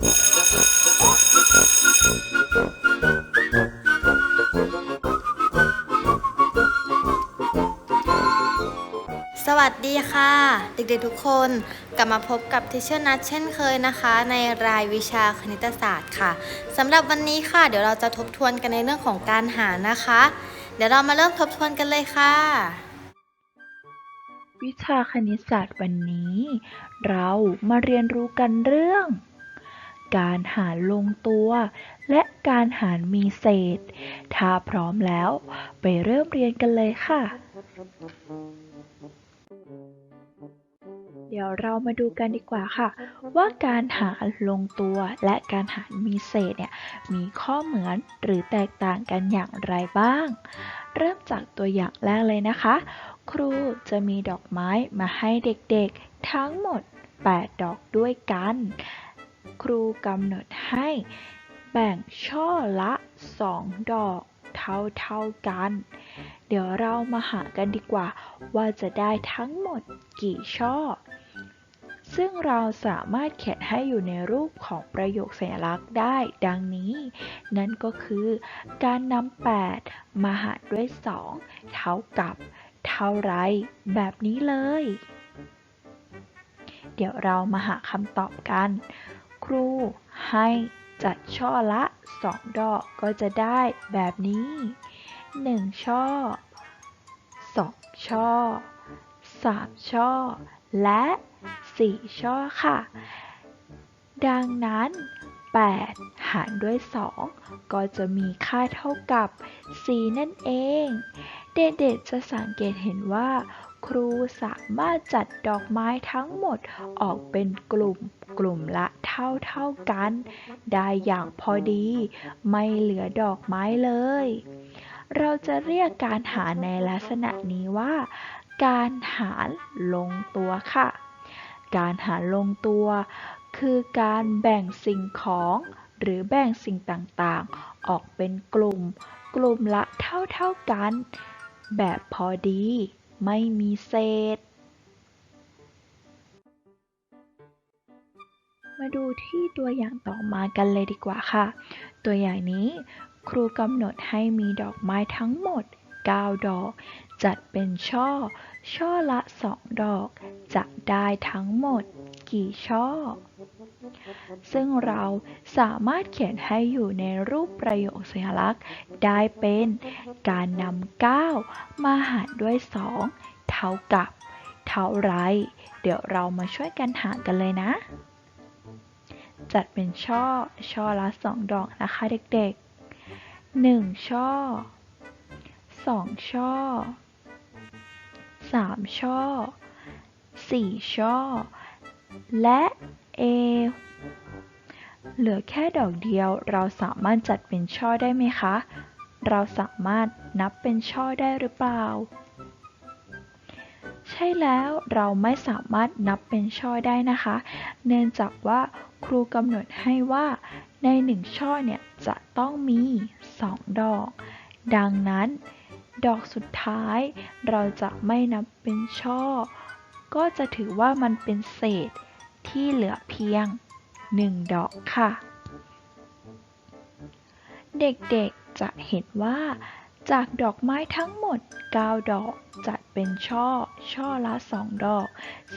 สวัสดีค่ะ เด็กๆทุกคนกลับมาพบกับทิเชอร์นัทเช่นเคยนะคะ ในรายวิชาคณิตศาสตร์ค่ะสำหรับวันนี้ค่ะ เดี๋ยวเราจะทบทวนกันในเรื่องของการหารนะคะ เดี๋ยวเรามาเริ่มทบทวนกันเลยค่ะ วิชาคณิตศาสตร์วันนี้ เรามาเรียนรู้กันเรื่อง การหารลงตัว และการหารมีเศษ ถ้าพร้อมแล้ว ไปเริ่มเรียนกันเลยค่ะ เดี๋ยวเรามาดูกันดีกว่าค่ะ ว่าการหารลงตัวและการหารมีเศษเนี่ยมีข้อเหมือนหรือแตกต่างกันอย่างไรบ้าง เริ่มจากตัวอย่างแรกเลยนะคะ ครูจะมีดอกไม้มาให้เด็กๆทั้งหมด 8 ดอกด้วยกัน รูกำหนดให้ แบ่งช่อละ 2 ดอกเท่าๆกัน เดี๋ยวเรามาหากันดีกว่า ว่าจะได้ทั้งหมดกี่ช่อ ซึ่งเราสามารถเขียนให้อยู่ในรูปของประโยคสัญลักษณ์ได้ดังนี้ นั่นก็คือ การนำ8มาหารด้วย 2 เท่ากับ เท่าไร แบบนี้เลย เดี๋ยวเรามาหาคำตอบกัน ครูให้จัดช่อละ 2 ดอกก็จะได้แบบนี้ 1 ช่อ 2 ช่อ 3 ช่อ และ 4 ช่อค่ะ ดังนั้น 8 หารด้วย 2 ก็จะมีค่าเท่ากับ 4 นั่นเอง เด็กๆจะสังเกตเห็นว่า ครูสามารถจัดดอกไม้ทั้งหมดออกเป็นกลุ่มกลุ่มละเท่าๆกัน ได้อย่างพอดี ไม่เหลือดอกไม้เลย เราจะเรียกการหารในลักษณะนี้ว่า การหารลงตัวค่ะ การหารลงตัว คือการแบ่งสิ่งของหรือแบ่งสิ่งต่างๆ ออกเป็นกลุ่ม กลุ่มละเท่าๆกัน แบบพอดี ไม่มีเศษ มาดูที่ตัวอย่างต่อมากันเลยดีกว่าค่ะ ตัวอย่างนี้ครูกำหนดให้มีดอกไม้ทั้งหมด 9 ดอก จัดเป็นช่อ ช่อละ 2 ดอก จะได้ทั้งหมดกี่ช่อ ซึ่งเราสามารถเขียนให้อยู่ในรูปประโยคสัญลักษณ์ ได้เป็นการนำ9 มาหารด้วย 2 เท่ากับ เท่าไร เดี๋ยวเรามาช่วยกันหารกันเลยนะ จัดเป็นช่อ ช่อละ 2 ดอกนะคะเด็กๆ 1 ช่อ 2ช่อ3ช่อ4ช่อ และ A เหลือแค่ดอกเดียวเราสามารถจัดเป็นช่อได้ไหมคะ เราสามารถนับเป็นช่อได้หรือเปล่า ใช่แล้วเราไม่สามารถนับเป็นช่อได้นะคะ เนื่องจากว่าครูกำหนดให้ว่าในหนึ่งช่อเนี่ยจะต้องมี 2 ดอก ดังนั้น ดอกสุดท้าย เราจะไม่นับเป็นช่อ ก็จะถือว่ามันเป็นเศษที่เหลือเพียง 1 ดอกค่ะ เด็กๆจะเห็นว่าจากดอกไม้ทั้งหมด 9 ดอกจัดเป็นช่อ ช่อละ 2 ดอก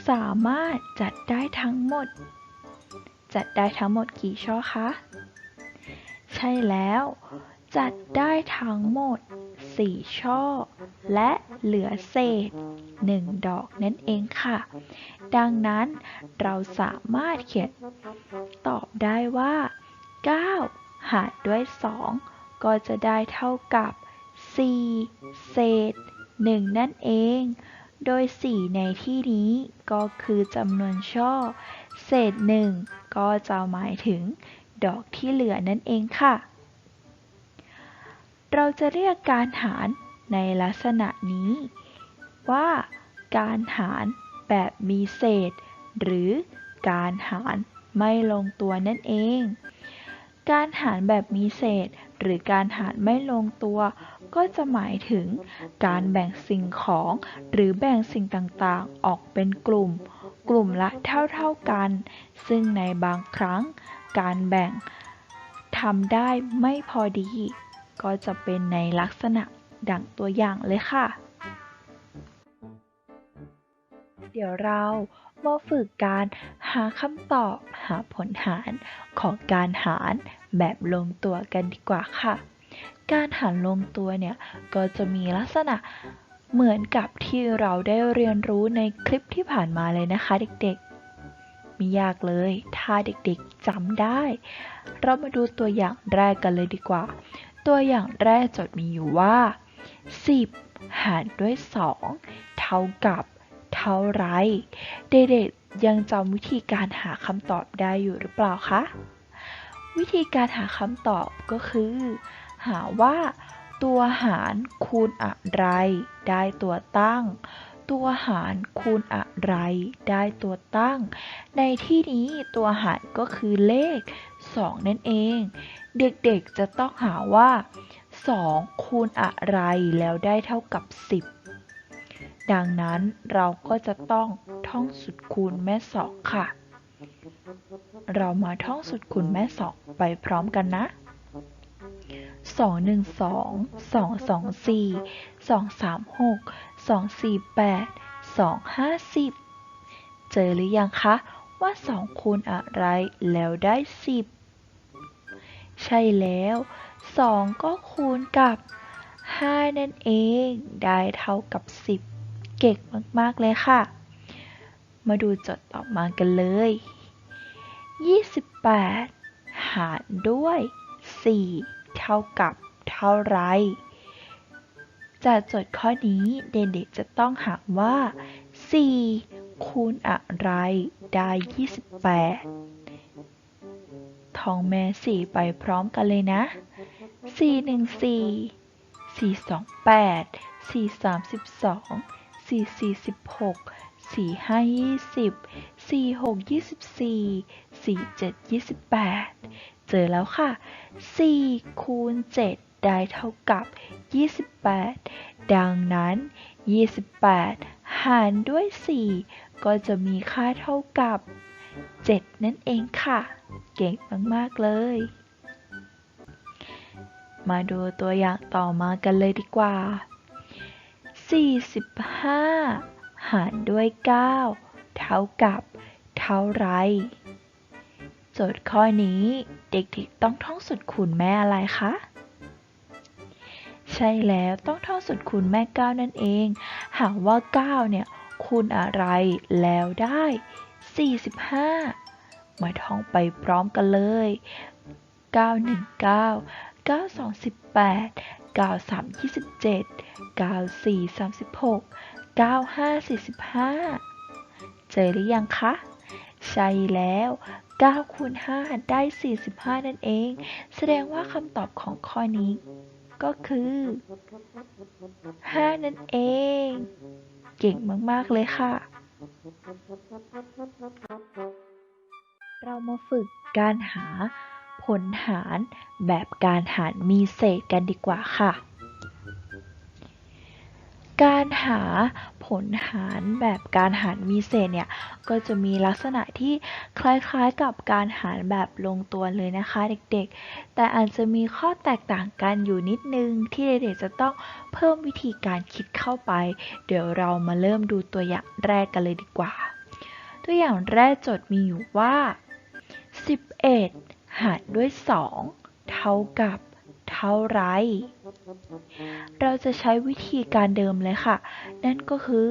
สามารถจัดได้ทั้งหมด จัดได้ทั้งหมดกี่ช่อคะ ใช่แล้ว จัดได้ทั้งหมด 4ช่อ และเหลือเศษ1ดอกนั่นเองค่ะ ดังนั้นเราสามารถเขียนตอบได้ว่า 9 หารด้วย 2 ก็จะได้เท่ากับ 4 เศษ 1 นั่นเอง โดย 4 ในที่นี้ก็คือจำนวนช่อ เศษ 1 ก็จะหมายถึงดอกที่เหลือนั่นเองค่ะ เราจะเรียกการหารในลักษณะนี้ ว่า การหารแบบมีเศษ หรือการหารไม่ลงตัวนั่นเอง การหารแบบมีเศษ หรือการหารไม่ลงตัว ก็จะหมายถึง การแบ่งสิ่งของ หรือแบ่งสิ่งต่างๆ ออกเป็นกลุ่ม กลุ่มละเท่าๆกัน ซึ่งในบางครั้ง การแบ่งทำได้ไม่พอดี ก็จะเป็นในลักษณะดังตัวอย่างเลยค่ะ เดี๋ยวเรามาฝึกการหาคำตอบหาผลหารของการหารแบบลงตัวกันดีกว่าค่ะ การหารลงตัวเนี่ยก็จะมีลักษณะเหมือนกับที่เราได้เรียนรู้ในคลิปที่ผ่านมาเลยนะคะเด็กๆ ไม่ยากเลย ถ้าเด็กๆจำได้ เรามาดูตัวอย่างแรกกันเลยดีกว่า ตัวอย่างแรกจทย์มีอยู่ว่า 10 หารด้วย 2 เท่ากับเท่าไร เด็กๆยังจำวิธีการหาคำตอบได้อยู่หรือเปล่าคะ วิธีการหาคำตอบก็คือ หาว่า ตัวหารคูณอะไร ได้ตัวตั้ง ตัวหารคูณอะไร ได้ตัวตั้ง ในที่นี้ตัวหารก็คือเลข 2 นั่นเอง เด็กๆจะต้องหาว่า 2 คูณอะไรแล้วได้เท่ากับ 10 ดังนั้นเราก็จะต้องท่องสุดคูณแม่สองค่ะ เรามาท่องสุดคูณแม่สองไปพร้อมกันนะ2 1 2 2 2 4 2 3 6 2 4 8 2 5 10เจอหรือยังคะ ว่า2คูณอะไรแล้วได้10 ใช่แล้ว 2 ก็คูณกับ 5 นั่นเอง ได้เท่ากับ 10 เก่งมาก ๆ เลยค่ะ มาดูโจทย์ต่อมากันเลย 28 หารด้วย 4 เท่ากับเท่าไรจากโจทย์ข้อนี้เด็กๆจะต้องหาว่า 4 คูณอะไรได้ 28 ทองแม่4ไปพร้อมกันเลยนะ 4 1 4 4 2 8 432 4 4 16 4 5 20 4 6 24 4 7 28 เจอแล้วค่ะ 4 คูณ 7 ได้เท่ากับ 28 ดังนั้น 28 หารด้วย 4 ก็จะมีค่าเท่ากับ 7 นั่นเองค่ะ เก่งมาก ๆ เลย มาดูตัวอย่างต่อมากันเลยดีกว่า 45 หารด้วย 9 เท่ากับ เท่าไร โจทย์ข้อนี้เด็กๆต้องท่องสุดคูณแม่อะไรคะใช่แล้วต้องท่องสุดคูณแม่9นั่นเอง หากว่า 9 เนี่ยคูณอะไรแล้วได้ 45 มาท่องไปพร้อมกันเลย 9 1 9 9 2 18 9 3 27 9 4 36 9 5 45 เจอหรือยังคะ ใช่แล้ว9คูณ5ได้ 45 นั่นเอง แสดงว่าคำตอบของข้อนี้ก็คือ 5 นั่นเอง เก่งมาก ๆ เลยค่ะ เรามาฝึกการหาผลหารแบบการหารมีเศษกันดีกว่าค่ะ การหาผลหารแบบการหารมีเศษเนี่ย ก็จะมีลักษณะที่คล้ายๆกับการหารแบบลงตัวเลยนะคะเด็กๆ แต่อาจจะมีข้อแตกต่างกันอยู่นิดนึงที่เด็กๆจะต้องเพิ่มวิธีการคิดเข้าไป เดี๋ยวเรามาเริ่มดูตัวอย่างแรกกันเลยดีกว่า ตัวอย่างแรกโจทย์มีอยู่ว่า 11 หารด้วย 2 เท่ากับเท่าไร เราจะใช้วิธีการเดิมเลยค่ะ นั่นก็คือ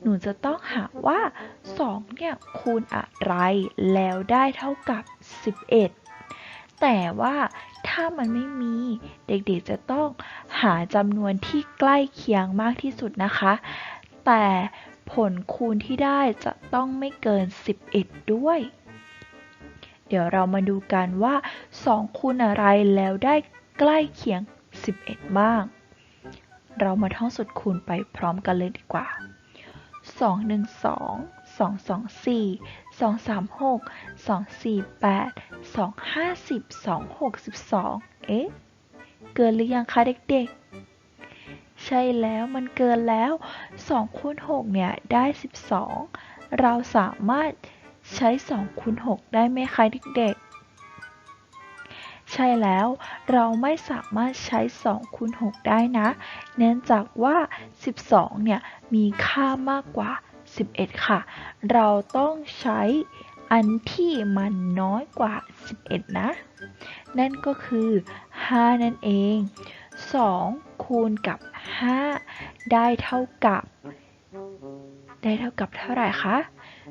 หนูจะต้องหาว่า 2 เนี่ยคูณอะไร แล้วได้เท่ากับ 11 แต่ว่าถ้ามันไม่มีเด็กๆจะต้องหาจำนวนที่ใกล้เคียงมากที่สุดนะคะ แต่ผลคูณที่ได้จะต้องไม่เกิน 11 ด้วย ดี๋ยวเรามาดูกันว่า 2 คูณอะไรแล้วได้ใกล้เคียง 11 บ้าง เรามาท่องสุดคูณไปพร้อมกันเลยดีกว่า 2 1 2 2 2 4 2 3 6 2 4 8 2 5 10 2 6 12 เอ๊ะ เกินหรือยังคะเด็กๆ ใช่แล้วมันเกินแล้ว 2คูณ6เนี่ยได้ 12 เราสามารถ ใช้2คูณ6ได้ไหมคะเด็กๆ ใช่แล้วเราไม่สามารถใช้2คูณ6ได้นะ เนื่องจากว่า 12 เนี่ย มีค่ามากกว่า 11 ค่ะ เราต้องใช้อันที่มันน้อยกว่า 11 นะ นั่นก็คือ 5 นั่นเอง 2 คูณกับ 5 ได้เท่ากับ ได้เท่ากับเท่าไหร่คะ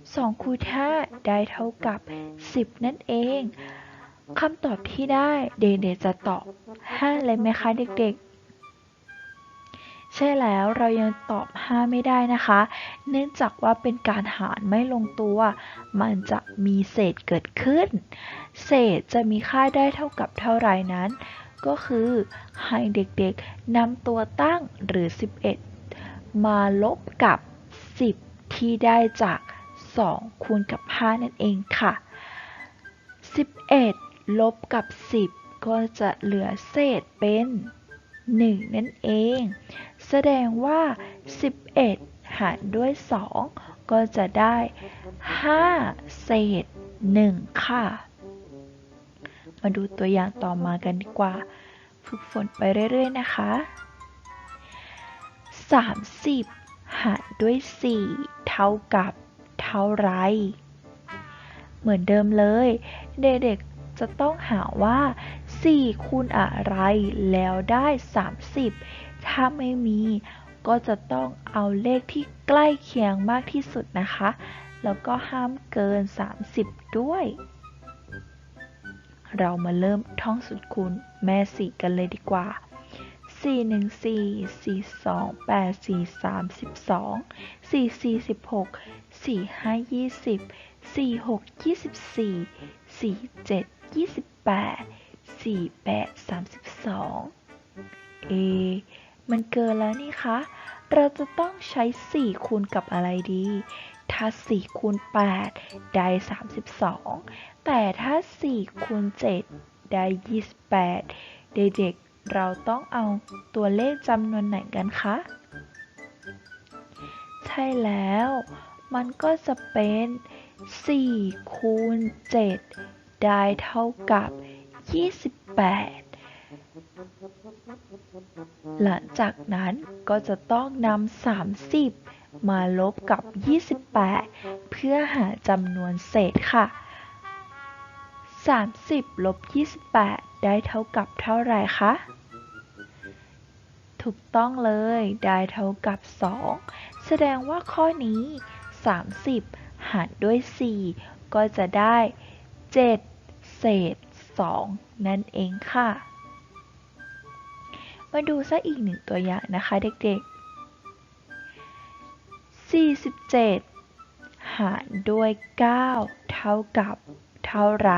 2 คูณ 5 ได้เท่ากับ 10 นั่นเองคำตอบที่ได้เด็กๆจะตอบ 5 เลยไหมคะเด็กๆ ใช่แล้วเรายังตอบ 5 ไม่ได้นะคะ เนื่องจากว่าเป็นการหารไม่ลงตัว มันจะมีเศษเกิดขึ้น เศษจะมีค่าได้เท่ากับเท่าไรนั้น ก็คือให้เด็กๆนำตัวตั้งหรือ 11 มาลบกับ 10 ที่ได้จาก 2 คูณกับ 5 นั่นเองค่ะ 11 ลบกับ 10 ก็จะเหลือเศษเป็น 1 นั่นเอง แสดงว่า 11 หารด้วย 2 ก็จะได้ 5 เศษ 1 ค่ะ มาดูตัวอย่างต่อมากันดีกว่า ฝึกฝนไปเรื่อย ๆ นะคะ 30 หารด้วย 4 เท่ากับ เท่าไร เหมือนเดิมเลย เด็กๆจะต้องหาว่า 4 คูณอะไรแล้วได้ 30 ถ้าไม่มีก็จะต้องเอาเลขที่ใกล้เคียงมากที่สุดนะคะ แล้วก็ห้ามเกิน 30 ด้วย เรามาเริ่มท่องสูตรคูณแม่สี่กันเลยดีกว่า 4 1 4 4 2 8 4 3 12 4 4 16 4 5 20 4 6 24 4 7 28 4 8 32เอ มันเกินแล้วนี่คะ เราจะต้องใช้4คูณกับอะไรดี ถ้า4คูณ8ได้32แต่ถ้า4คูณ7ได้28เด็กๆเราต้องเอาตัวเลขจำนวนไหนกันคะ ใช่แล้ว มันก็จะเป็น4คูณ7ได้เท่ากับ 28 หลังจากนั้นก็จะต้องนำ30 มาลบกับ 28 เพื่อหาจำนวนเศษค่ะ 30 ลบ 28 ได้เท่ากับเท่าไหร่คะ ถูกต้องเลย ได้เท่ากับ 2 แสดงว่าข้อนี้ 30 หารด้วย 4 ก็จะได้ 7 เศษ 2 นั่นเองค่ะ มาดูซะอีกหนึ่งตัวอย่างนะคะเด็กๆ 47 หารด้วย 9 เท่ากับเท่าไร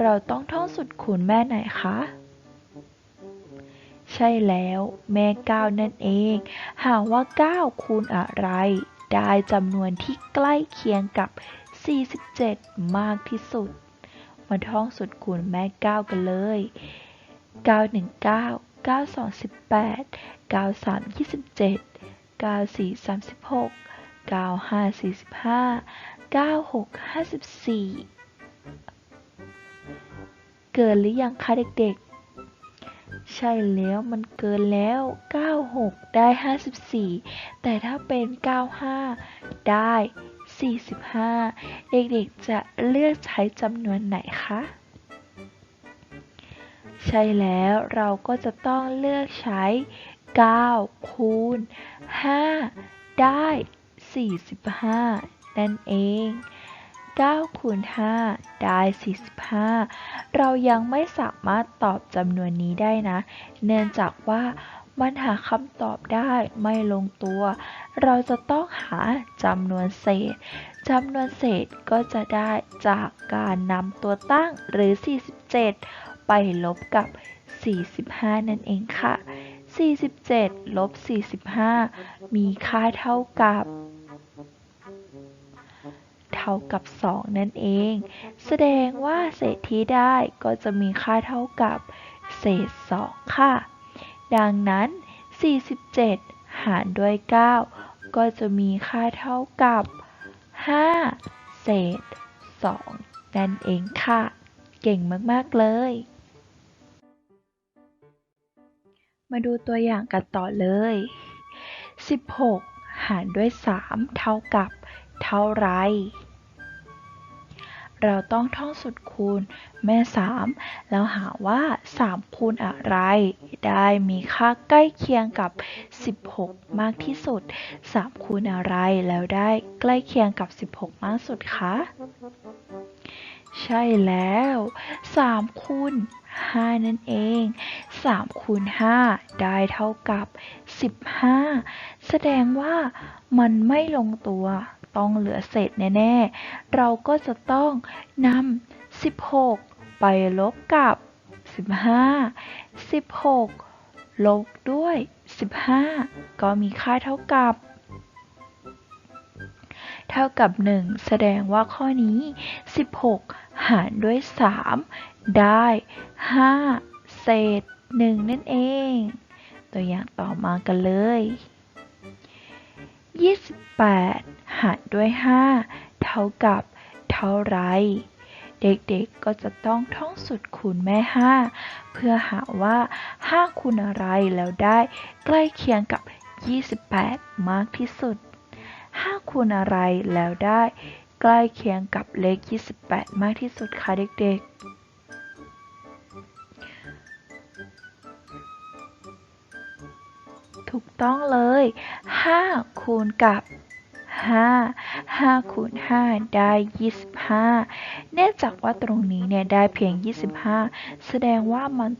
เราต้องท่องสุดคูณแม่ไหนคะ ใช่แล้วแม่9นั่นเอง หากว่า9คูณอะไร ได้จำนวนที่ใกล้เคียงกับ 47 มากที่สุด มาท่องสุดคูณแม่9กันเลย 9 1 9 9 2 18 9 3 27 9 4 36 9 5 45 9 6 54 เกินหรือยังคะเด็กๆ ใช่แล้วมันเกินแล้ว 96 ได้ 54 แต่ถ้าเป็น 95 ได้ 45 เด็กๆจะเลือกใช้จำนวนไหนคะ ใช่แล้วเราก็จะต้องเลือกใช้ 9 คูณ 5 ได้ 45 นั่นเอง 9คูณ5ได้ 45 เรายังไม่สามารถตอบจำนวนนี้ได้นะ เนื่องจากว่ามันหาคำตอบได้ไม่ลงตัว เราจะต้องหาจำนวนเศษจำนวนเศษก็จะได้จากการนำตัวตั้งหรือ 47 ไปลบกับ 45 นั่นเองค่ะ 47 ลบ 45 มีค่าเท่ากับ ท่ากับ 2 นั่นเอง แสดงว่าเศษที่ได้ก็จะมีค่าเท่ากับเศษ 2 ค่ะ ดังนั้น 47 หารด้วย 9 ก็จะมีค่าเท่ากับ 5 เศษ 2 นั่นเองค่ะ เก่งมาก ๆ เลย มาดูตัวอย่างกันต่อเลย 16 หารด้วย 3 เท่ากับเท่าไร เราต้องท่องสุดคูณแม่ 3 แล้วหาว่า 3 คูณอะไร ได้มีค่าใกล้เคียงกับ 16 มากที่สุด 3 คูณอะไรแล้วได้ใกล้เคียงกับ 16 มากสุดคะใช่แล้ว 3 คูณ5 นั่นเอง 3 คูณ 5 ได้เท่ากับ 15 แสดงว่ามันไม่ลงตัว ต้องเหลือเศษแน่ๆ เราก็จะต้องนำ 16 ไปลบกับ 15 16 ลบด้วย 15 ก็มีค่าเท่ากับ เท่ากับ 1 แสดงว่าข้อนี้ 16 หารด้วย 3 ได้ 5 เศษ 1 นั่นเอง ตัวอย่างต่อมากันเลย 28 หารด้วย 5 เท่ากับเท่าไรเด็กๆ ก็จะต้องท่องสูตรคูณแม่ 5 เพื่อหาว่า 5 คูณอะไรแล้วได้ใกล้เคียงกับ 28 มากที่สุด 5 คูณอะไรแล้วได้ใกล้เคียงกับเลข 28 มากที่สุดคะเด็กๆถูกต้องเลย 5 คูณกับ 5 5คูณ5ได้ 25 เนื่องจากว่าตรงนี้เนี่ยได้เพียง 25 แสดงว่ามัน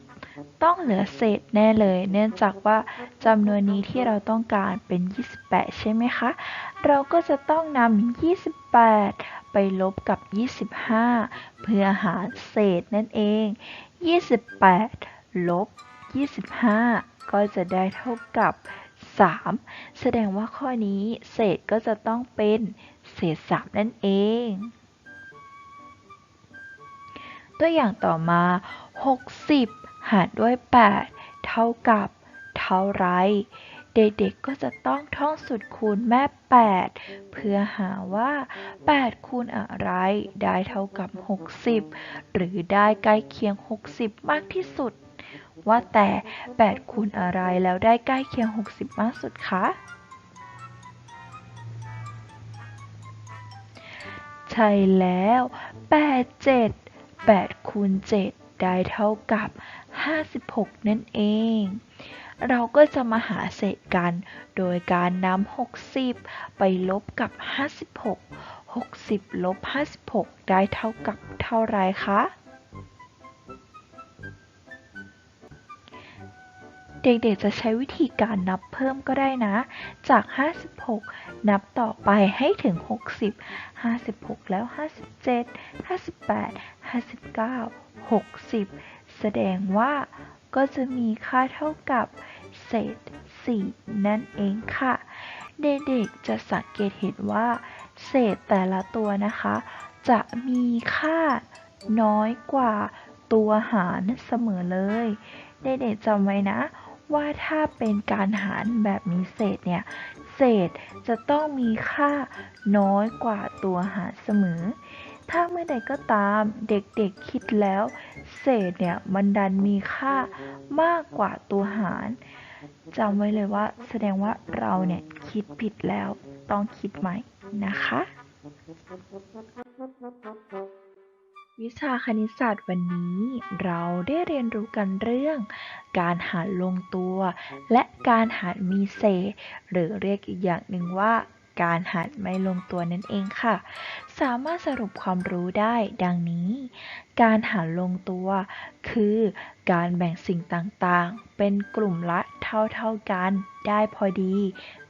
ต้องเหลือเศษแน่เลย เนื่องจากว่าจำนวนนี้ที่เราต้องการเป็น 28 ใช่ไหมคะ เราก็จะต้องนำ 28 ไปลบกับ 25 เพื่อหาเศษนั่นเอง 28 ลบ 25 ก็จะได้เท่ากับ 3 แสดงว่าข้อนี้เศษก็จะต้องเป็นเศษ 3 นั่นเอง ตัวอย่างต่อมา 60 หารด้วย 8 เท่ากับเท่าไรเด็กๆ ก็จะต้องท่องสูตรคูณแม่ 8 เพื่อหาว่า 8 คูณอะไร ได้เท่ากับ 60 หรือได้ใกล้เคียง 60 มากที่สุด ว่าแต่ 8 คูณอะไรแล้วได้ใกล้เคียง 60 มากสุดคะ ใช่แล้ว 8 7 8 คูณ 7 ได้เท่ากับ 56 นั่นเอง เราก็จะมาหาเศษกัน โดยการนำ60 ไปลบกับ 56 60 ลบ 56 ได้เท่ากับเท่าไรคะ เด็กๆจะใช้วิธีการนับเพิ่มก็ได้นะ จาก 56 นับต่อไปให้ถึง 60 56 แล้ว 57 58 59 60 แสดงว่าก็จะมีค่าเท่ากับเศษ 4 นั่นเองค่ะ เด็กๆจะสังเกตเห็นว่า เศษแต่ละตัวนะคะ จะมีค่าน้อยกว่าตัวหารเสมอเลย เด็กๆจำไว้นะ ว่าถ้าเป็นการหารแบบมีเศษเนี่ย เศษจะต้องมีค่าน้อยกว่าตัวหารเสมอ ถ้าเมื่อใดก็ตามเด็กๆคิดแล้ว เศษเนี่ยมันดันมีค่ามากกว่าตัวหารจำไว้เลยว่าแสดงว่าเราเนี่ยคิดผิดแล้วต้องคิดใหม่นะคะ วิชาคณิตศาสตร์วันนี้เราได้เรียนรู้กันเรื่อง การหารลงตัว และการหารมีเศษ หรือเรียกอีกอย่างหนึ่งว่า การหารไม่ลงตัวนั่นเองค่ะ สามารถสรุปความรู้ได้ดังนี้ การหารลงตัว คือการแบ่งสิ่งต่างๆ เป็นกลุ่มละเท่าๆกันได้พอดี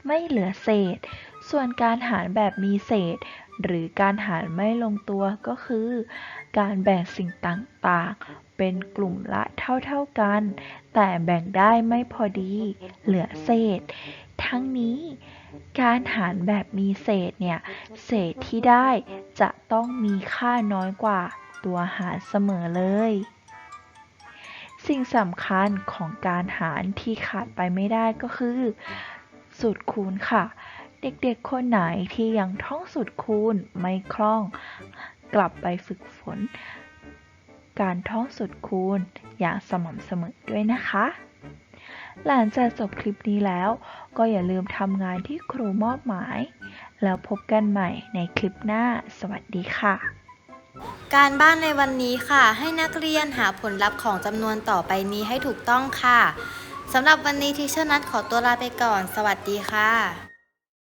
ไม่เหลือเศษ ส่วนการหารแบบมีเศษ หรือการหารไม่ลงตัวก็คือ การแบ่งสิ่งต่างๆ เป็นกลุ่มละเท่าๆกัน แต่แบ่งได้ไม่พอดี เหลือเศษ ทั้งนี้การหารแบบมีเศษเนี่ย เศษที่ได้จะต้องมีค่าน้อยกว่าตัวหารเสมอเลย สิ่งสำคัญของการหารที่ขาดไปไม่ได้ก็คือ สูตรคูณค่ะ เด็กๆคนไหนที่ยังท่องสูตรคูณไม่คล่อง กลับไปฝึกฝน การท่องสูตรคูณอย่างสม่ำเสมอด้วยนะคะ หลังจากจบคลิปนี้แล้ว ก็อย่าลืมทำงานที่ครูมอบหมาย แล้วพบกันใหม่ในคลิปหน้า สวัสดีค่ะ การบ้านในวันนี้ค่ะ ให้นักเรียนหาผลลัพธ์ของจำนวนต่อไปนี้ให้ถูกต้องค่ะสำหรับวันนี้ทีเชอร์นัทขอตัวลาไปก่อน สวัสดีค่ะ